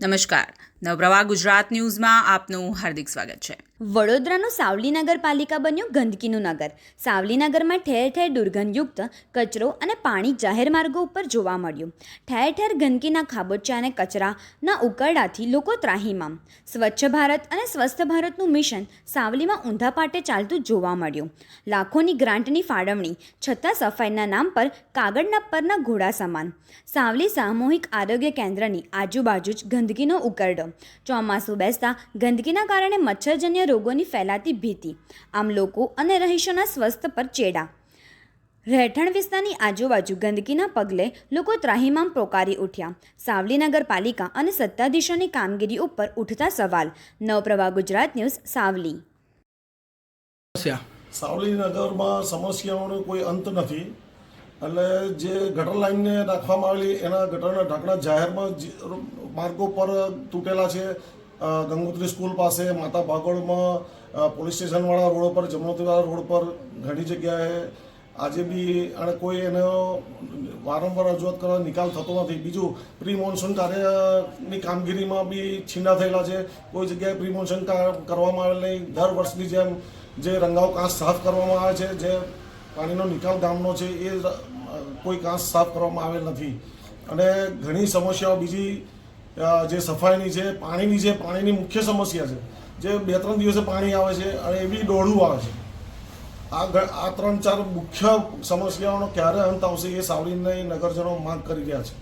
નમસ્કાર નવપ્રવાહ ગુજરાત ન્યૂઝમાં આપનું હાર્દિક સ્વાગત છે. વડોદરાનું સાવલી નગરપાલિકા બન્યું ગંદકીનું નગર. સાવલી નગરમાં ઠેર ઠેર દુર્ગંધયુક્ત કચરો અને પાણી જાહેર માર્ગો ઉપર જોવા મળ્યું. ઠેર ઠેર ગંદકીના ખાબોચિયા અને કચરાના ઉકરડાથી લોકો ત્રાહીમામ. સ્વચ્છ ભારત અને સ્વસ્થ ભારતનું મિશન સાવલીમાં ઊંધા પાટે ચાલતું જોવા મળ્યું. લાખોની ગ્રાન્ટની ફાળવણી, છતાં સફાઈના નામ પર કાગળના પરના ઘોડા સમાન. સાવલી સામૂહિક આરોગ્ય કેન્દ્રની આજુબાજુ જ ગંદકીનો ઉકરડો. ચોમાસું બેસતા ગંદકીના કારણે મચ્છરજન્ય રોગોની ફેલાતી ભીતિ આમ લોકો અને રહીશોના સ્વસ્થ પર ચેડા. રહેઠાણ વિસ્તારની આજુબાજુ ગંદકીના પગલે લોકો ત્રાહીમામ પોકારી ઉઠ્યા. સાવલી નગરપાલિકા અને સત્તાધીશોની કામગીરી ઉપર ઉઠતા સવાલ. નવપ્રભા ગુજરાત ન્યૂઝ સાવલી. સાવલી નગરમાં સમસ્યાઓનો કોઈ અંત નથી. એટલે જે ગટર લાઇનને રાખવામાં આવેલી એના ગટરના ઢાંકણા જાહેરમાં માર્ગો પર તૂટેલા છે. ગંગોત્રી સ્કૂલ પાસે, માતા ભાગોળમાં પોલીસ સ્ટેશનવાળા રોડ પર જમણોત્રીવાળા રોડ પર ઘણી જગ્યાએ આજે બી અને કોઈ એનો વારંવાર રજૂઆત કરવા નિકાલ થતો નથી. બીજું પ્રી મોન્સૂન કાર્યની કામગીરીમાં બી છીંડા થયેલા છે. કોઈ જગ્યાએ પ્રી મોન્સૂન કરવામાં આવેલ નહીં. દર વર્ષની જેમ જે રંગાવ કાંસ સાફ કરવામાં આવે છે, જે પાણીનો નિકાલ ગામનો છે, એ કોઈ કાંસ સાફ કરવામાં આવેલ નથી. અને ઘણી સમસ્યાઓ, બીજી જે સફાઈની છે પાણીની છે પાણીની મુખ્ય સમસ્યા છે, જે બે ત્રણ દિવસે પાણી આવે છે અને એ બી દોઢું આવે છે. આ આ ત્રણ ચાર મુખ્ય સમસ્યાઓનો ક્યારે અંત આવશે એ સાવરીને નગરજનો માંગ કરી રહ્યા છે.